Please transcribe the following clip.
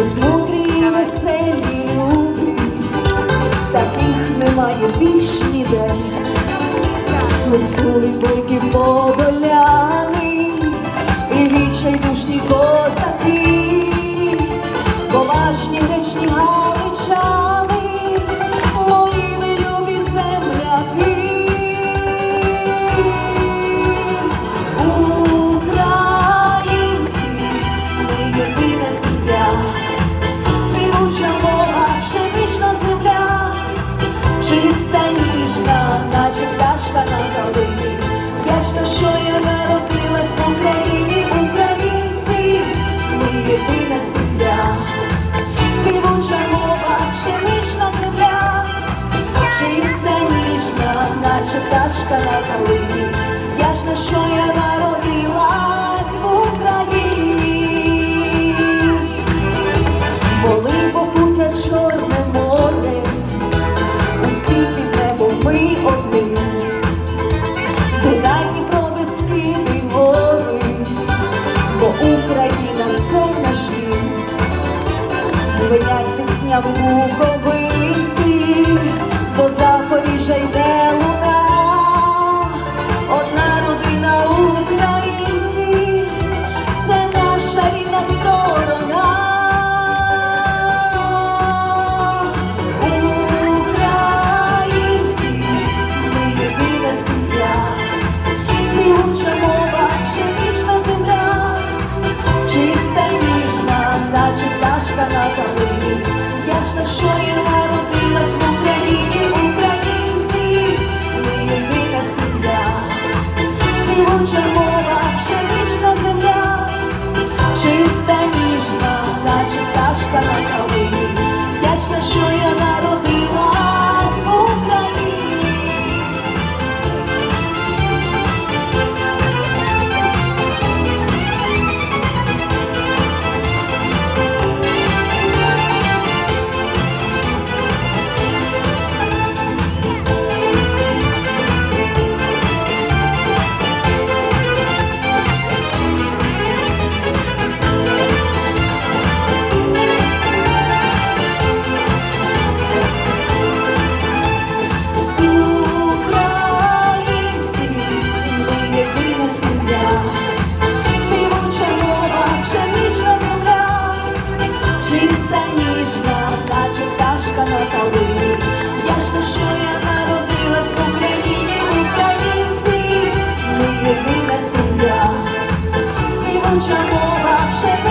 Тут мудрі, і веселі люди, таких немає більш ніде, Весели бойки подоляни і відчайдушні козаки. Пісня в Буковинці, до Запоріжжя йде луна, одна родина українці, це наша рідна сторона. Українці, ми єдина сім'я, співуча мова, пшенична земля, чиста ніжна, наче пташка на калині. Вдячна, що я народилась в Україні, українці, ми єдина сім'я, мова, пшенична земля, чиста ніжна, наче пташка на калині. się